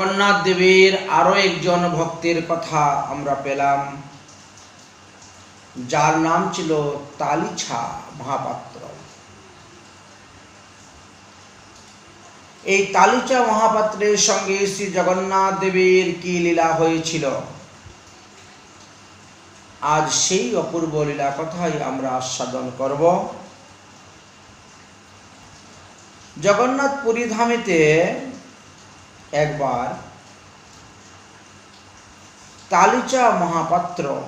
জগন্নাথ দেবীর আরও একজন ভক্তের কথা আমরা পেলাম। যার নাম ছিল তালিছা মহাপাত্র। এই তালিচা মহাপাত্রের সঙ্গে শ্রী জগন্নাথ দেবীর কি লীলা হয়েছিল? আজ সেই অপূর্ব লীলা কথাই আমরা আস্বাদন করব। জগন্নাথ পুরী ধামেতে একবার তালিচা মহাপাত্র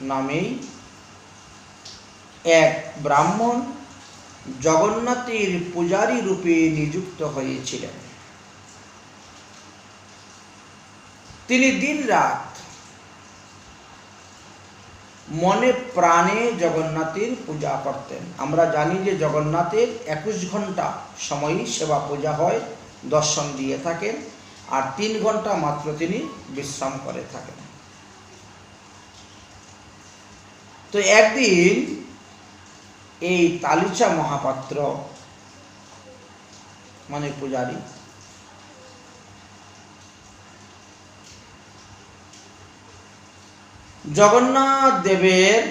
নামেই এক ব্রাহ্মণ জগন্নাথের পূজারী রূপে নিযুক্ত হয়েছিলেন। তিনি দিন রাত মনে প্রাণে জগন্নাথের পূজা করতেন। আমরা জানি যে জগন্নাথের একুশ ঘণ্টা সময়ই সেবা পূজা হয়। দর্শন দিয়ে থাকেন আর তিন ঘণ্টা মাত্র তিনি বিশ্রাম করে থাকেন। তো একদিন এই তালিচা মহাপাত্র মানে পূজারী, জগন্নাথ দেবের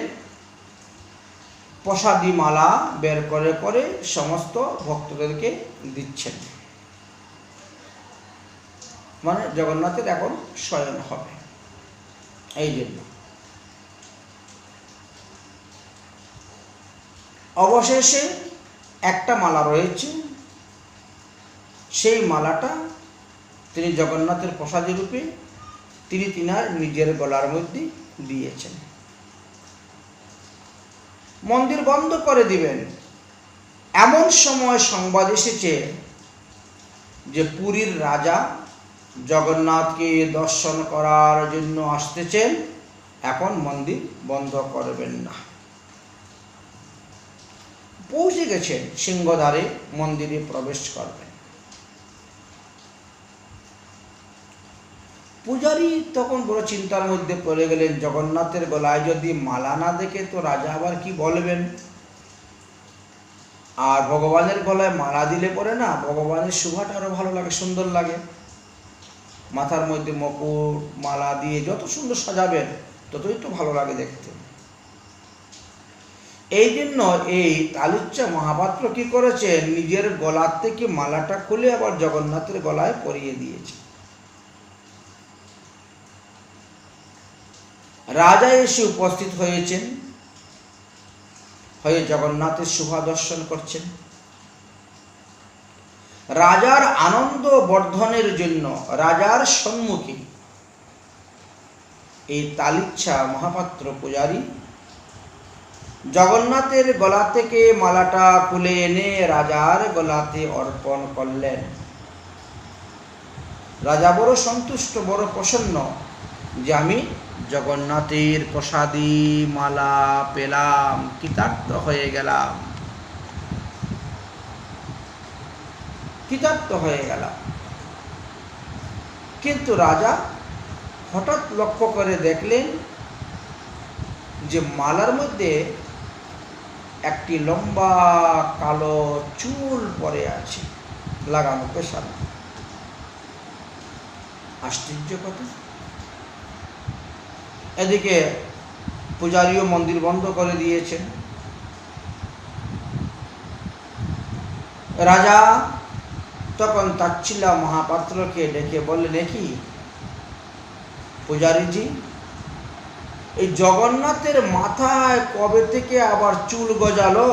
প্রসাদী মালা বের করে করে সমস্ত ভক্তদেরকে দিচ্ছেন। মানে জগন্নাথের এখন শয়ন হবে। এই জন্য। অবশেষে একটা মালা রয়েছে। সেই মালাটা তিনি জগন্নাথের প্রসাদী রূপে তিনি তিনার নিজের গলার মধ্যে দিয়েছেন। মন্দির বন্ধ করে দিবেন। এমন সময় সংবাদ এসেছে যে পুরীর রাজা জগন্নাথকে দর্শন করার জন্য আসতেছেন, এখন মন্দির বন্ধ করবেন না। পৌঁছে গেছেন, সিংহদ্বারে মন্দিরে প্রবেশ করবেন। পূজারী তখন বড় চিন্তার মধ্যে পড়ে গেলেন, জগন্নাথের গলায় যদি মালা না দেখে তো রাজা আবার কি বলবেন? আর ভগবানের গলায় মালা দিলে পরে না, ভগবানের শোভাটা আরও ভালো লাগে, সুন্দর লাগে। মাথার মধ্যে মকুট মালা দিয়ে যত সুন্দর সাজাবেন, ততই তো ভালো লাগে দেখতে। এই জন্য এই তালুচ্চা মহাপাত্র কি করেছে নিজের গলার থেকে মালাটা খুলে আবার জগন্নাথের গলায় পরিয়ে দিয়েছে। রাজা এসে উপস্থিত হয়েছেন। হয়ে জগন্নাথের শোভা দর্শন করছেন। রাজার আনন্দ বর্ধনের জন্য, রাজার সম্মুখে এই তালিচ্ছা মহাপাত্র পূজারী জগন্নাথের গলা থেকে মালাটা খুলে এনে রাজার গলাতে অর্পণ করলেন। রাজা বড় সন্তুষ্ট, বড় প্রসন্ন যে আমি জগন্নাথের প্রসাদী মালা পেলাম, কৃতার্থ হয়ে গেলাম। কৃতার্থ হয়ে গেলাম কিন্তু রাজা হঠাৎ লক্ষ্য করে দেখলেন যে মালার মধ্যে একটি লম্বা কালো চুল পরে আছে লাগানো পেশানো আশ্চর্য কথা। এদিকে পূজারীও মন্দির বন্ধ করে দিয়েছেন। রাজা তখন তাচ্ছিলা মহাপাত্রকে ডেকে বললেন কি পূজারীজি, এই জগন্নাথের মাথায় কবে থেকে আবার চুল গজালো?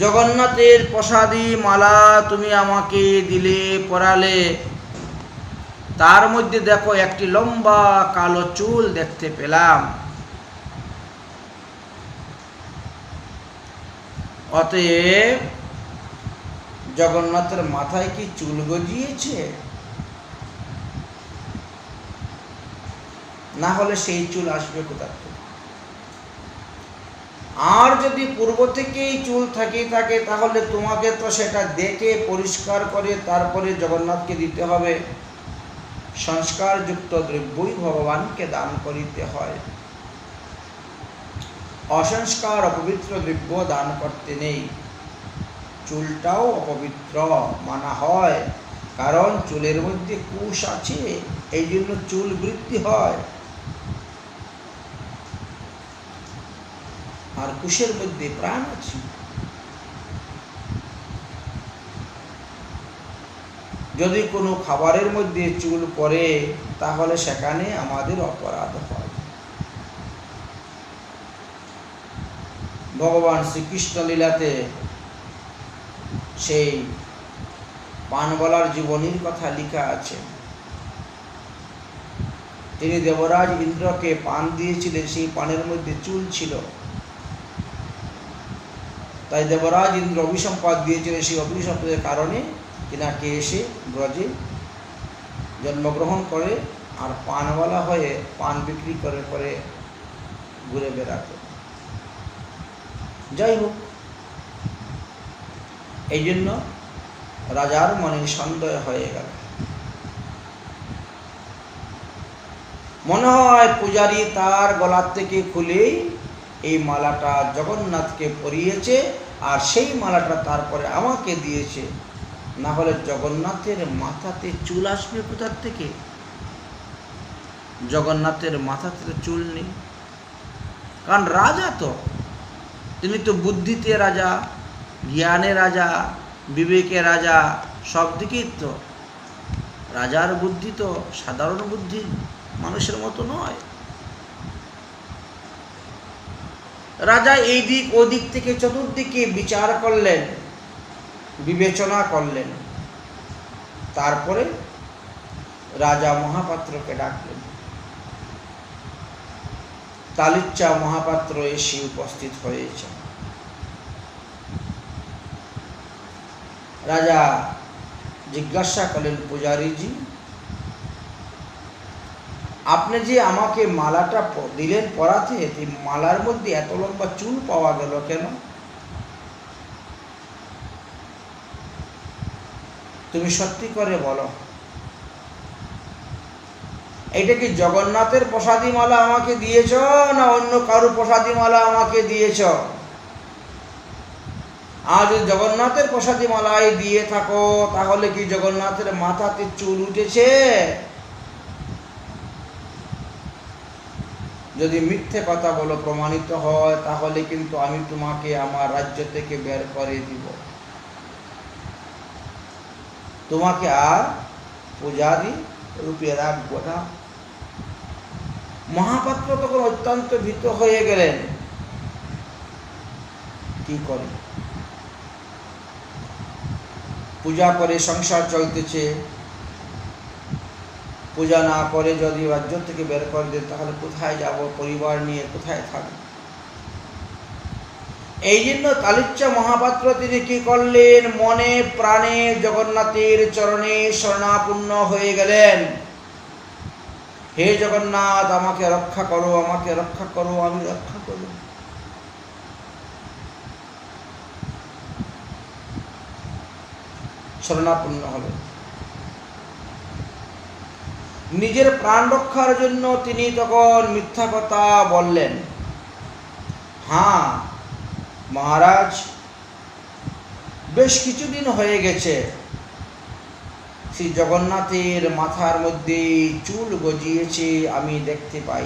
জগন্নাথের প্রসাদী মালা তুমি আমাকে দিলে, পরালে। তার মধ্যে দেখো একটি লম্বা কালো চুল দেখতে পেলাম। অতএব জগন্নাথের মাথায় কি চুল গজিয়েছে? না হলে সেই চুল আসবে কোথা থেকে? আর যদি পূর্ব থেকেই চুল থাকে থাকে, তাহলে তোমাকে তো সেটা দেখে পরিষ্কার করে তারপরে জগন্নাথকে দিতে হবে। সংস্কারযুক্ত দ্রব্যই ভগবানকে দান করিতে হয়। অসংস্কার অপবিত্র দ্রব্য দান করতে নেই। চুলটাও অপবিত্র মানা হয়, কারণ চুলের মধ্যে কুশ আছে এই জন্য চুল বৃদ্ধি হয়। আর কুশের মধ্যে প্রাণ আছে। যদি কোনো খাবারের মধ্যে চুল পড়ে, তাহলে সেখানে আমাদের অপরাধ হয়। ভগবান শ্রীকৃষ্ণ লীলাতে সেই পানবলার জীবনীর কথা লেখা আছে। তিনি দেবরাজ ইন্দ্রকে পান দিয়েছিলেন, সেই পানের মধ্যে চুল ছিল। তাই দেবরাজ ইন্দ্র অভিসম্পাদ দিয়েছিলেন সেই অভিসম্পাদের কারণে তিনাকে এসে ব্রজে জন্মগ্রহণ করে আর পানওয়ালা হয়ে পান বিক্রি করে করে ঘুরে বেড়াতো যাই হোক এই জন্য রাজার মনে সন্দেহ হয়ে গেল। মনে হয় পূজারী তার গলার থেকে খুলেই এই মালাটা জগন্নাথকে পরিয়েছে আর সেই মালাটা তারপরে আমাকে দিয়েছে। না হলে জগন্নাথের মাথাতে চুল আসবে কোথার থেকে? জগন্নাথের মাথাতে চুল নেই। কারণ রাজা তো। তিনি তো বুদ্ধিতে রাজা। জ্ঞানে রাজা, বিবেকে রাজা, সব দিকেই তো। রাজার বুদ্ধি তো সাধারণ বুদ্ধি, মানুষের মতো নয়। রাজা এই দিক ওদিক থেকে চতুর্দিকে বিচার করলেন, বিবেচনা করলেন। তারপরে রাজা মহাপাত্রকে ডাকলেন। তালিচ্চা মহাপাত্র এসে উপস্থিত হয়েছে। রাজা জিজ্ঞাসা করলেন, পূজারীজি, আপনি যে আমাকে মালাটা দিলেন পরাতে এই মালার মধ্যে এত লম্বা চুল পাওয়া গেল কেন? তুমি সত্যি করে বলো, এটা কি জগন্নাথের প্রসাদী মালা আমাকে দিয়েছ, না অন্য কারও প্রসাদী মালা আমাকে দিয়েছ? যদি জগন্নাথের প্রসাদী মালাই দিয়ে থাকো, তাহলে কি জগন্নাথের মাথাতে চুল উঠেছে? যদি মিথ্যে কথা বলো, প্রমাণিত হয়, তাহলে কিন্তু আমি তোমাকে আমার রাজ্য থেকে বের করে দিব। তোমাকে আর পূজারি রূপে রাখব না। মহাপাত্র তখন অত্যন্ত ভীত হয়ে গেলেন। কি করে? পূজা করে সংসার চলতেছে। পূজা না করে যদি রাজ্য থেকে বের করে দেন তাহলে কোথায় যাব, পরিবার নিয়ে কোথায় থাকব? এই জন্য কালিচ্চা মহাপাত্র তিনি কি করলেন? মনে প্রাণে জগন্নাথের চরণে শরণাপূর্ণ হয়ে গেলেন। হে জগন্নাথ, আমাকে রক্ষা করো, আমাকে রক্ষা করো, আমি রক্ষা করো শরণাপন্ন হলেন নিজের প্রাণ রক্ষার জন্য তিনি তখন মিথ্যা কথা বললেন। হ্যাঁ মহারাজ, বেশ কিছুদিন হয়ে গেছে। শ্রী জগন্নাথের মাথার মধ্যে চুল গজিয়েছে আমি দেখতে পাই।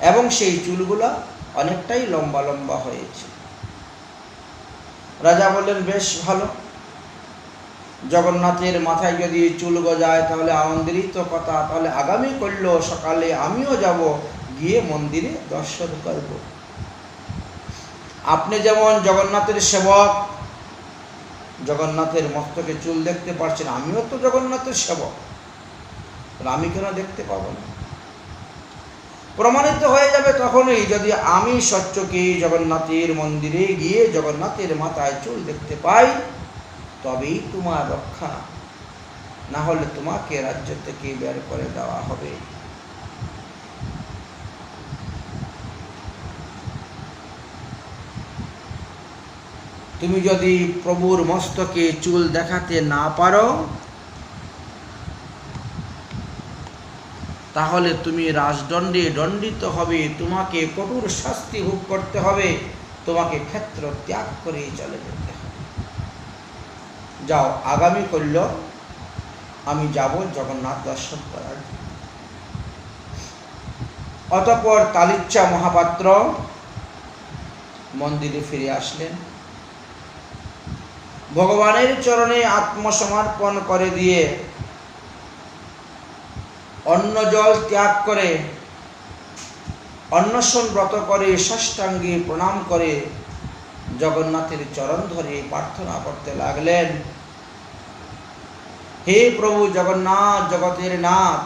এবং সেই চুলগুলা অনেকটাই লম্বা লম্বা হয়েছে। রাজা বললেন, বেশ ভালো। জগন্নাথের মাথায় যদি চুল গজায় তাহলে আনন্দেরই তো কথা, তাহলে আগামী করল সকালে আমিও যাব গিয়ে মন্দিরে দর্শন করব। আপনি যেমন জগন্নাথের সেবক, জগন্নাথের মস্তকে চুল দেখতে পারছেন, আমিও তো জগন্নাথের সেবক। আমি কেন দেখতে পাবো না? প্রমাণিত হয়ে যাবে তখনই যদি আমি সচ্চকে জগন্নাথের মন্দিরে গিয়ে জগন্নাথের মাথায় চুল দেখতে পাই তবেই তোমার রক্ষা। না হলে তোমাকে রাজ্য থেকে বের করে দেওয়া হবে। তুমি যদি প্রভুর মস্তকে চুল দেখাতে না পারো, তাহলে তুমি রাজদণ্ডে দণ্ডিত হবে। তোমাকে কঠোর শাস্তি ভোগ করতে হবে। তোমাকে ক্ষেত্র ত্যাগ করে চলে যেতে হবে। যাও, আগামী করল, আমি যাব জগন্নাথ দর্শন করার। অতঃপর তালিচ্চা মহাপাত্র মন্দিরে ফিরে আসলেন ভগবানের চরণে আত্মসমর্পণ করে দিয়ে অন্ন জল ত্যাগ করে, অন্নসন ব্রত করে ষষ্ঠাঙ্গে প্রণাম করে জগন্নাথের চরণ ধরে প্রার্থনা করতে লাগলেন। হে প্রভু জগন্নাথ, জগতের নাথ,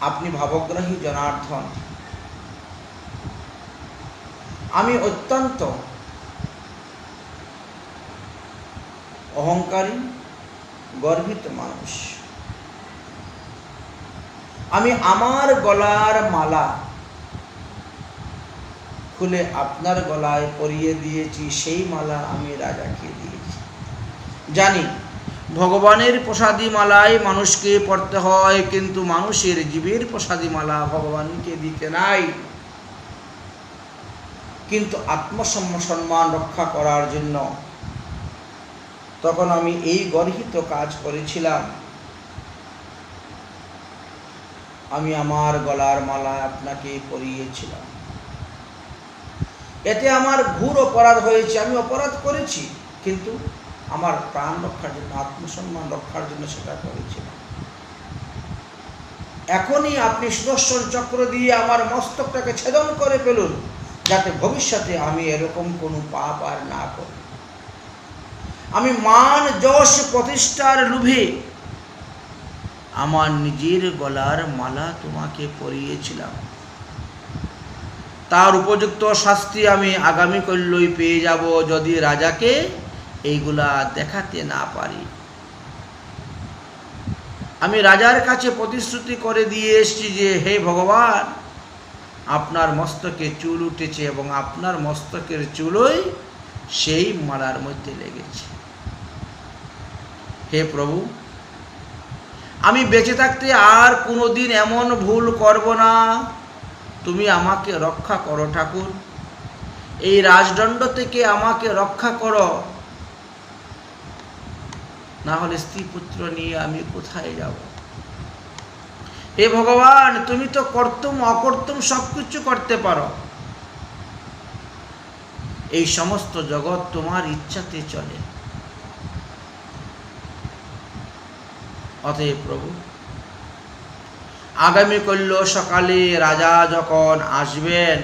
আপনি ভাবগ্রাহী জনার্দন। আমি অত্যন্ত অহংকারী, গর্বিত মানুষ। আমি আমার গলার মালা খুলে আপনার গলায় পরিয়ে দিয়েছি, সেই মালা আমি রাজাকে দিয়েছি। জানি, ভগবানের প্রসাদী মালায় মানুষকে পড়তে হয়, কিন্তু মানুষের জীবের প্রসাদী মালা ভগবানকে দিতে নাই। কিন্তু আত্মসম্মান রক্ষা করার জন্য তখন আমি এই গর্হিত কাজ করেছিলাম। আমি আমার গলার মালা আপনাকে পরিয়েছিলাম। এতে আমার ঘুর অপরাধ হয়েছে, আমি অপরাধ করেছি, কিন্তু আমার প্রাণ রক্ষার জন্য, আত্মসম্মান রক্ষার জন্য সেটা করেছিলাম এখনই আপনি সুদর্শন চক্র দিয়ে আমার মস্তকটাকে ছেদন করে ফেলুন, যাতে ভবিষ্যতে আমি এরকম কোনো পাপ আর না করি। আমি মান যশ প্রতিষ্ঠার লোভে আমার নিজের গলার মালা তোমাকে পরিয়েছিলাম। তার উপযুক্ত শাস্তি আমি আগামী কল্যই পেয়ে যাব যদি রাজাকে এইগুলা দেখাতে না পারি। আমি রাজার কাছে প্রতিশ্রুতি করে দিয়ে এসেছি যে, হে ভগবান, আপনার মস্তকে চুল উঠেছে এবং আপনার মস্তকের চুলই সেই মালার মধ্যে লেগেছে। হে প্রভু, আমি বেঁচে থাকতে আর কোনোদিন এমন ভুল করব না। তুমি আমাকে রক্ষা করো ঠাকুর। এই রাজদণ্ড থেকে আমাকে রক্ষা করো। না হলে স্ত্রী পুত্র নিয়ে আমি কোথায় যাব? হে ভগবান, তুমি তো কর্তম, অকর্তম সব কিছু করতে পারো। এই সমস্ত জগৎ তোমার ইচ্ছাতে চলে। অতএব প্রভু আগামী কল্য সকালে রাজা যখন আসবেন,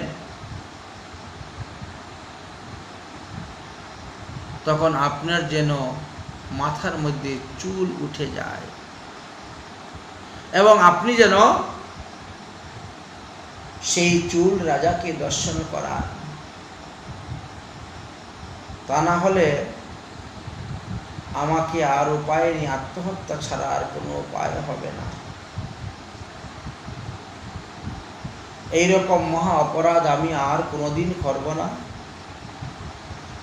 তখন আপনার যেন মাথার মধ্যে চুল উঠে যায় এবং আপনি যেন সেই চুল রাজাকে দর্শন করান। তা না হলে আমাকে আর উপায় নেই, আত্মহত্যা ছাড়া আর কোনো উপায় হবে না। এইরকম মহা অপরাধ আমি আর কোনোদিন করব না।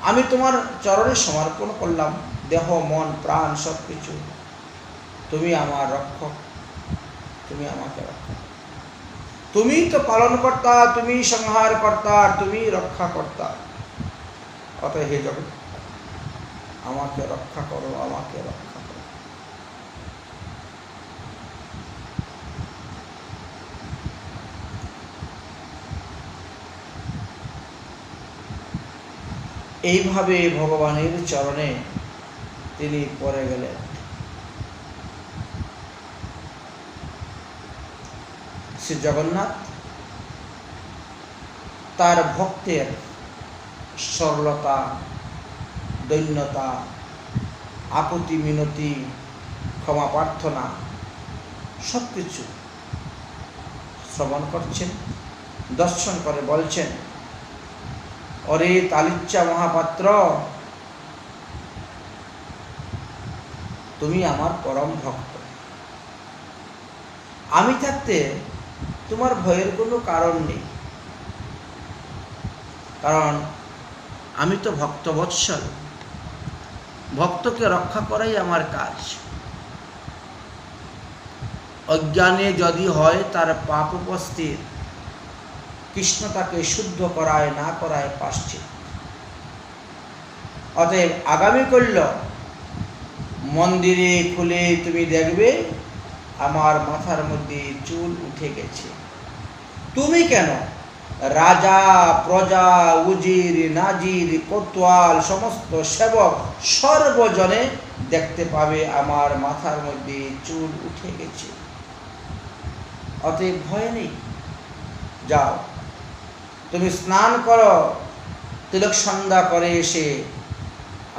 আমি তোমার চরণে সমর্পণ করলাম, দেহ, মন, প্রাণ সব কিছু তুমি আমার রক্ষক, তুমি আমাকে রক্ষা তুমি তো পালন কর্তা তুমি সংহার কর্তা তুমি রক্ষা কর্তা অতএব হে জগৎ, আমাকে রক্ষা করো, আমাকে রক্ষা করো এইভাবে ভগবানের চরণে তিনি পড়ে গেলেন। শ্রী জগন্নাথ তার ভক্তের সরলতা, দৈন্যতা, আপত্তি, মিনতি, ক্ষমা, প্রার্থনা সব কিছু শ্রবণ করছেন, দর্শন করে বলছেন। অরে তালিচ্চা মহাপাত্র, তুমি আমার পরম ভক্ত। আমি থাকতে তোমার ভয়ের কোনো কারণ নেই। কারণ আমি তো ভক্তবৎসল। ভক্তকে রক্ষা করাই আমার কাজ। অজ্ঞানে যদি হয় তার পাপ উপস্থিত। কৃষ্ণ তাকে শুদ্ধ করায়, না করায় পাশ্চিত অতএব আগামী করল মন্দিরে খুলে তুমি দেখবে আমার মাথার মধ্যে চুল উঠে গেছে। তুমি কেন? রাজা, প্রজা, উজির, নাজির, কোতোয়াল, সমস্ত সেবক সর্বজনে দেখতে পাবে আমার মাথার মধ্যে চুল উঠে গেছে। অতএব ভয় নেই। যাও। তুমি স্নান করো। তিলক সন্ধ্যা করে এসে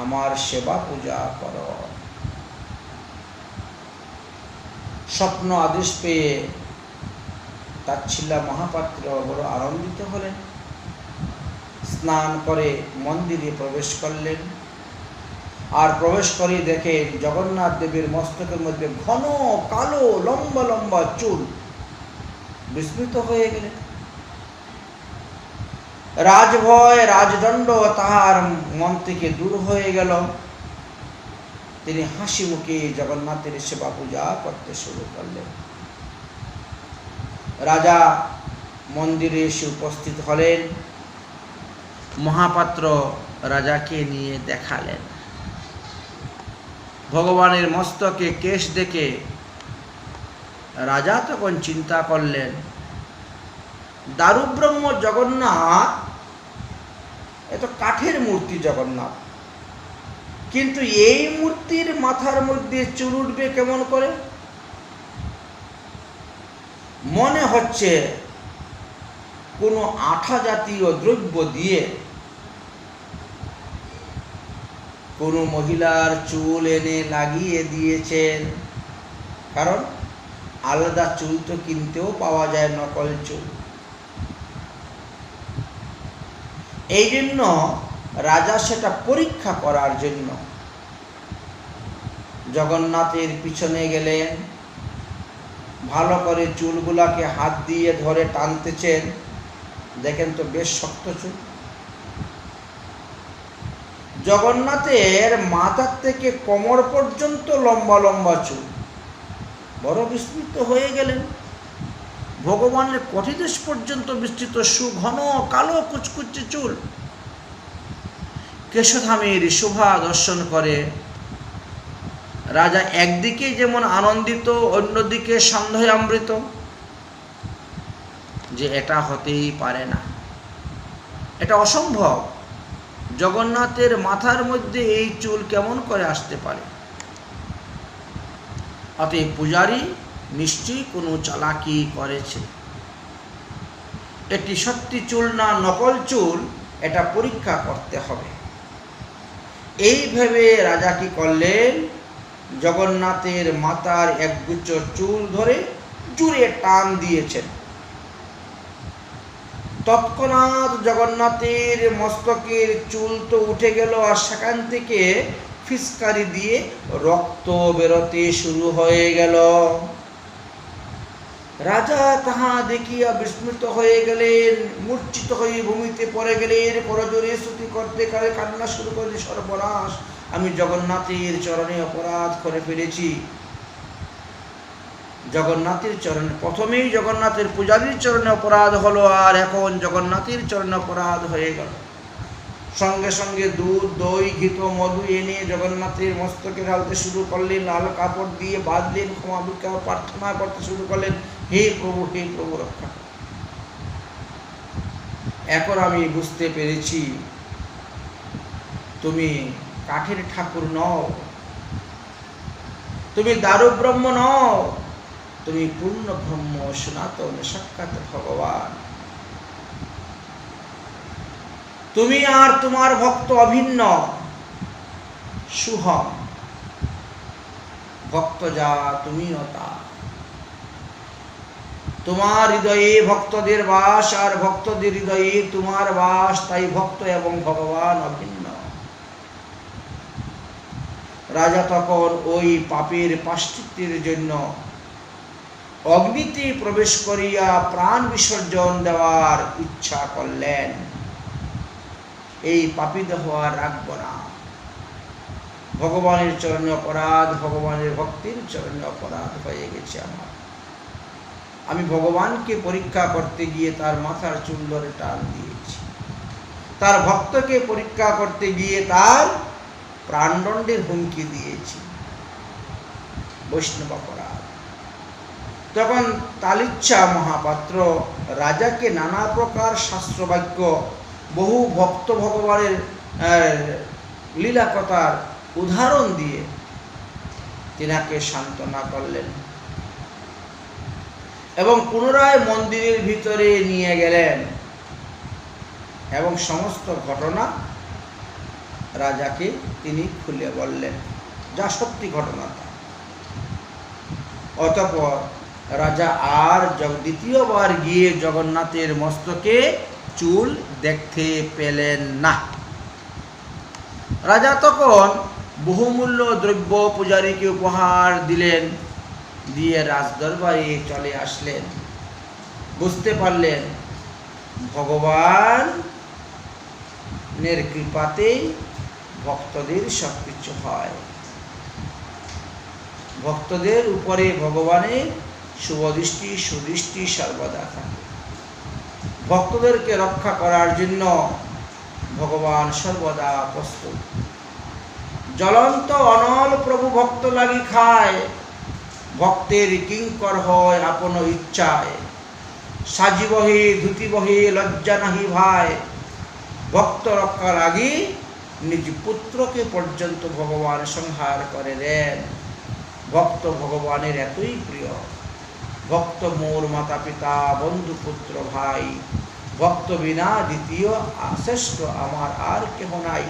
আমার সেবা পূজা করো। স্বপ্ন আদেশ পেয়ে তাচ্ছিল্লা মহাপাত্র বড় আনন্দিত হলেন। স্নান করে মন্দিরে প্রবেশ করলেন। আর প্রবেশ করে দেখেন জগন্নাথ দেবের মস্তকের মধ্যে ঘন কালো লম্বা লম্বা চুল বিস্মৃত হয়ে গেলেন। রাজভয় রাজদণ্ড তাহার মন থেকে দূর হয়ে গেল। তিনি হাসি মুখে জগন্নাথের সেবা পূজা করতে শুরু করলেন। রাজা মন্দিরে এসে উপস্থিত হলেন। মহাপাত্র রাজাকে নিয়ে দেখালেন। ভগবানের মস্তকে কেশ দেখে রাজা তখন চিন্তা করলেন দারুব্রহ্ম জগন্নাথ এত কাঠের মূর্তি জগন্নাথ। কিন্তু এই মূর্তির মাথার মধ্যে চুল উঠবে কেমন করে? মনে হচ্ছে কোনো আঠা জাতীয় দ্রব্য দিয়ে কোনো মহিলার চুল এনে লাগিয়ে দিয়েছেন। কারণ আলাদা চুল তো কিনতেও পাওয়া যায় নকল চুল। এই জন্য রাজা সেটা পরীক্ষা করার জন্য জগন্নাথের পিছনে গেলেন, ভালো করে চুলগুলাকে হাত দিয়ে ধরে টানতেছেন। দেখেন তো বেশ শক্ত চুল। জগন্নাথের মাথার থেকে কোমর পর্যন্ত লম্বা লম্বা চুল। বড় বিস্তৃত হয়ে গেলেন। ভগবানের কঠিদেশ পর্যন্ত বিস্তৃত সুঘন কালো কুচকুচে চুল। কেশধামের শোভা দর্শন করে। রাজা একদিকে যেমন আনন্দিত, অন্যদিকে সন্দেহামৃত যে এটা হতেই পারে না। এটা অসম্ভব। জগন্নাথের মাথার মধ্যে এই চুল কেমন করে আসতে পারে? অতএব পূজারী নিশ্চয়ই কোনো চালাকি করেছে। এটি সত্যি চুল না নকল চুল, এটা পরীক্ষা করতে হবে। এই ভেবে রাজা কি করলেন? জগন্নাথের মাতার একগুচ্ছ চুল ধরে জুড়ে টান দিয়েছেন। তৎক্ষণাৎ জগন্নাথের মস্তকের চুল তো উঠে গেল আর সেখান থেকে ফিসকারি দিয়ে রক্ত বেরোতে শুরু হয়ে গেল। রাজা তাহা দেখিয়া বিস্মিত হয়ে গেলেন, মূর্ছিত হয়ে ভূমিতে পড়ে গেলেন করজোরে স্তুতি করতে কারে কান্না শুরু করলেন, সর্বনাশ। আমি জগন্নাথের চরণে অপরাধ করে ফেলেছি। জগন্নাথের চরণে, প্রথমেই জগন্নাথের পূজারীর চরণে অপরাধ হলো, আর এখন জগন্নাথের চরণে অপরাধ হয়ে গেল। সঙ্গে সঙ্গে দুধ, দই, ঘিত, মধু এনে জগন্নাথের মস্তকে ঢালতে শুরু করলেন, লাল কাপড় দিয়ে বাঁধলেন, ক্ষমা ভিক্ষা, প্রার্থনা করতে শুরু করলেন। হে প্রভু হে প্রভু রক্ষা। এখন আমি বুঝতে পেরেছি, তুমি কাঠের ঠাকুর নও, তুমি দারু ব্রহ্ম নও, তুমি পূর্ণ ব্রহ্ম, সনাতন, সাক্ষাৎ ভগবান। তুমি আর তোমার ভক্ত অভিন্ন, সুহম। ভক্ত যা তুমিও তা। তোমার হৃদয়ে ভক্তদের বাস, আর ভক্তদের হৃদয়ে তোমার বাস, তাই ভক্ত এবং ভগবান অভিন্ন। রাজা তখন ওই পাপের পাশ্চিত্যের জন্য অগ্নিতে প্রবেশ করিয়া প্রাণ বিসর্জন দেওয়ার ইচ্ছা করলেন। এই পাপী দেহ আর রাখব না। ভগবানের চরণে অপরাধ, ভগবানের ভক্তির চরণে অপরাধ হয়ে গেছে আমার। আমি ভগবানকে পরীক্ষা করতে গিয়ে তার মাথার চুল ধরে টান দিয়েছি। তার ভক্তকে পরীক্ষা করতে গিয়ে তার প্রাণদণ্ডের হুমকি দিয়েছি। বৈষ্ণব অপরাধ। তখন তালিচ্ছা মহাপাত্র রাজাকে নানা প্রকার শাস্ত্রবাক্য বহু ভক্ত ভগবানের আহ, লীলা কথার উদাহরণ দিয়ে তিনাকে সান্ত্বনা করলেন। এবং পুনরায় মন্দিরের ভিতরে নিয়ে গেলেন। এবং সমস্ত ঘটনা রাজাকে তিনি খুলে বললেন। যা সত্যি ঘটনা তা। অতঃপর রাজা আর দ্বিতীয়বার গিয়ে জগন্নাথের মস্তকে চুল দেখতে পেলেন না। রাজা তখন বহুমূল্য দ্রব্য পূজারীকে উপহার দিলেন। দিয়ে রাজদরবারে চলে আসলেন। বুঝতে পারলেন ভগবান এর কৃপাতেই ভক্তদের সব কিছু হয়। ভক্তদের উপরে ভগবানের শুভদৃষ্টি সুদৃষ্টি সর্বদা থাকে। ভক্তদেরকে রক্ষা করার জন্য ভগবান সর্বদা প্রস্তুত। জ্বলন্ত অনল প্রভু ভক্ত লাগি খায়। ভক্তের কিঙ্কর হয় আপন ইচ্ছায়। সাজিবহে ধুতিবহে লজ্জা নাহি ভাই ভক্ত রক্ষা লাগি নিজ পুত্রকে পর্যন্ত ভগবান সংহার করে দেন। ভক্ত ভগবানের এতই প্রিয়। ভক্ত মোর মাতা পিতা, বন্ধু, পুত্র, ভাই। ভক্ত বিনা দ্বিতীয় শ্রেষ্ঠ আমার আর কেহ নাই।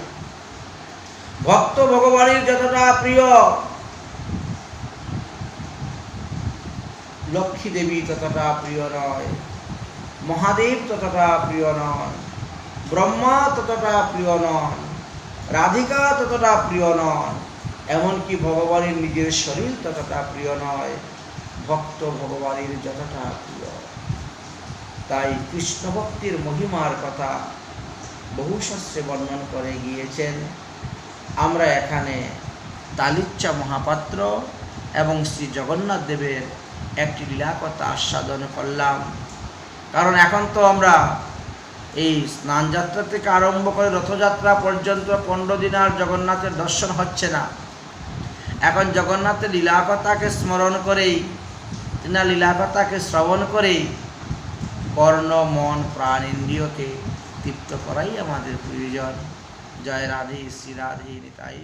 ভক্ত ভগবানের যতটা প্রিয় লক্ষ্মী দেবী ততটা প্রিয় নয়, মহাদেব ততটা প্রিয় নয়, ব্রহ্মা ততটা প্রিয় নন রাধিকা ততটা প্রিয় নন এমনকি ভগবানের নিজের শরীর ততটা প্রিয় নয়, ভক্ত ভগবানের যতটা প্রিয়। তাই কৃষ্ণ ভক্তির মহিমার কথা বহু শাস্ত্রে বর্ণন করে গিয়েছেন। আমরা এখানে তালিচ্চা মহাপাত্র এবং শ্রী জগন্নাথ দেবের একটি লীলাকথা আস্বাদন করলাম। কারণ এখন তো আমরা এই স্নান যাত্রা থেকে আরম্ভ করে রথযাত্রা পর্যন্ত পনেরো দিন আর জগন্নাথের দর্শন হচ্ছে না। এখন জগন্নাথের লীলাকথাকে স্মরণ করেই তিনার লীলাকথাকে শ্রবণ করেই কর্ণ, মন, প্রাণ ইন্দ্রিয়কে তৃপ্ত করাই আমাদের প্রয়োজন। জয় রাধে, শ্রী রাধে, নিতাই